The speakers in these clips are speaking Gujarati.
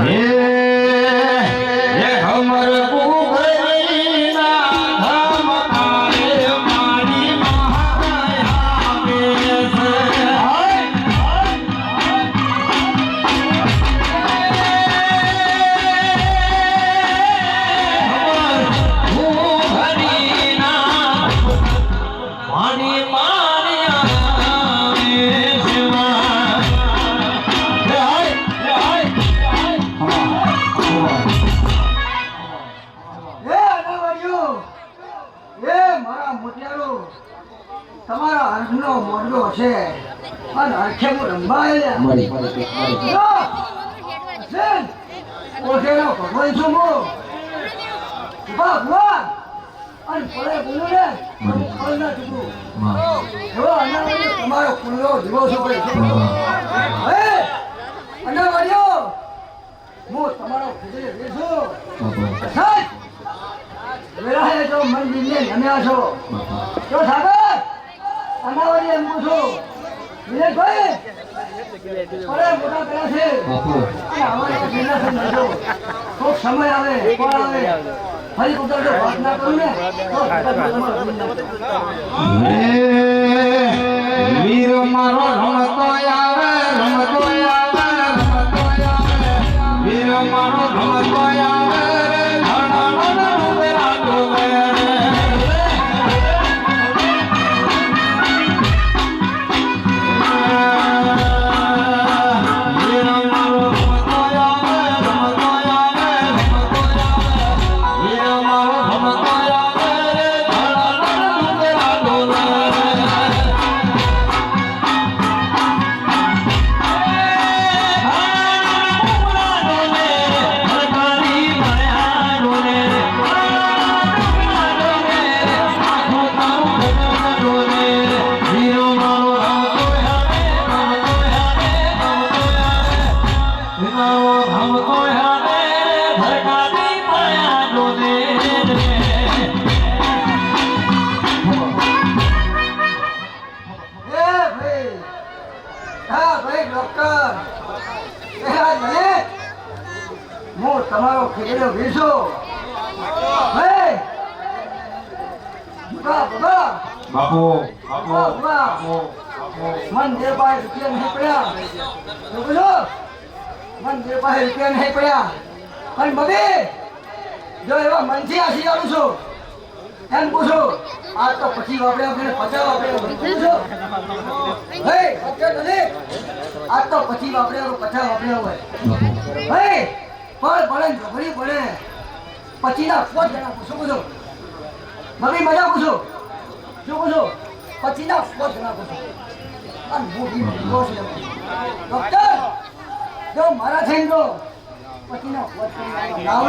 હે હે હમર મળી ભગવાન. ઊભા, ઊભા. અને પડે બોલું ને, તો હું ફળ ના ચૂકું. એવો અનાવાળીઓ તમારો કુળનો દીવો છો ભાઈ. હે, અનાવાળીઓ, હું તમારો ખીજડી વેચું. સાહેબ, વેરાએ જો મંદિરને નમ્યા છો. જો સાગર અનાવરી એમ પૂછું. વિજયભાઈ અરે સમય આવે કોણ આવે ફરી રમતો આવે ભાઈ હા ભાઈ ડોક્ટર એ આ દલિત હું તમારો ખીજડો વેચો બાપુ. બાપુ. બા બા મન જે પાસે રૂપિયા નહીં પડ્યા. બોલો? મન જે પાસે રૂપિયા નહીં પડ્યા. પણ બબી, જો એવા મનથી આશી આવું છું, એમ પૂછો, આ તો પછી વાપરે આપણે પચાવ આપણે આ તો પછી વાપરે પચાવ વાપરે હોય. હે, પણ ભણે ઝઘડી ભણે પછી ના ફોટ જણા પૂછો પૂછો. મમ્મી મજા પૂછો. શું પૂછો? પછી. ના ફોટ જણા પૂછો ડોક્ટર જો મારા થઈને જો. પછી ના. લાવો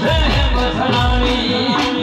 પ્રેમ ધરાણી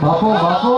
马后马后。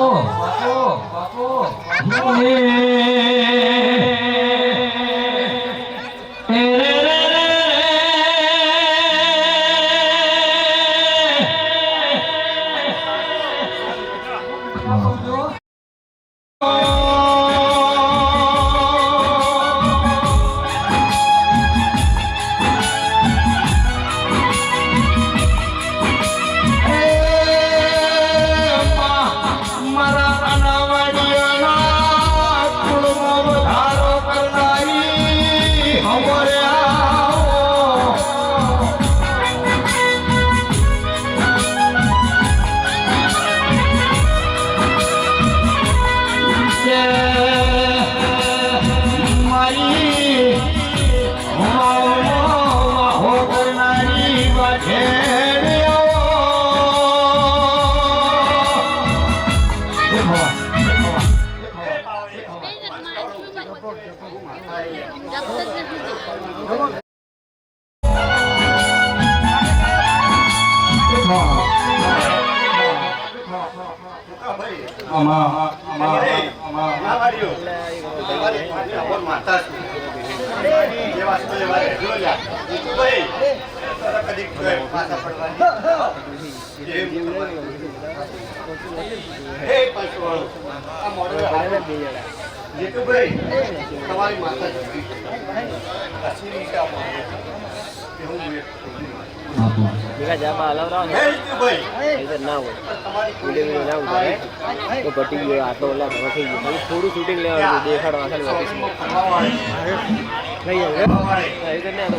Hey, Pastor. I'm on the highway. આમાં તમારી માતા ભેગા જાપા હલાવરાવો ને. હોય. વીડિયો ના ઉતારે તો પટી ગયો આટલો ઓલા થઈ ગયો. ખાલી થોડું શૂટિંગ લેવાનું છે, દેખાડવા ખાલી ઓફિસ થઈ જાય એ તો ના તો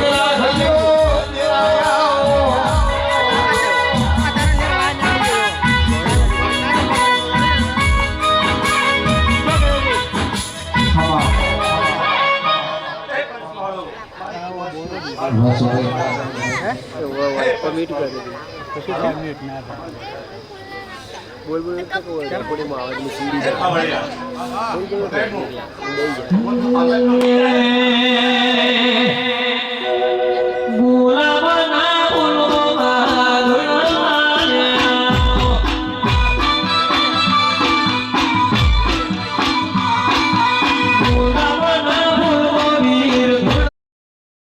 ખુશી બગલા થયો તેરા આવો. મીટ કરી બોલ બોલ તો કોઈ રેકોર્ડિંગમાં આવે એટલે સીડી જાય. બોલ બોલ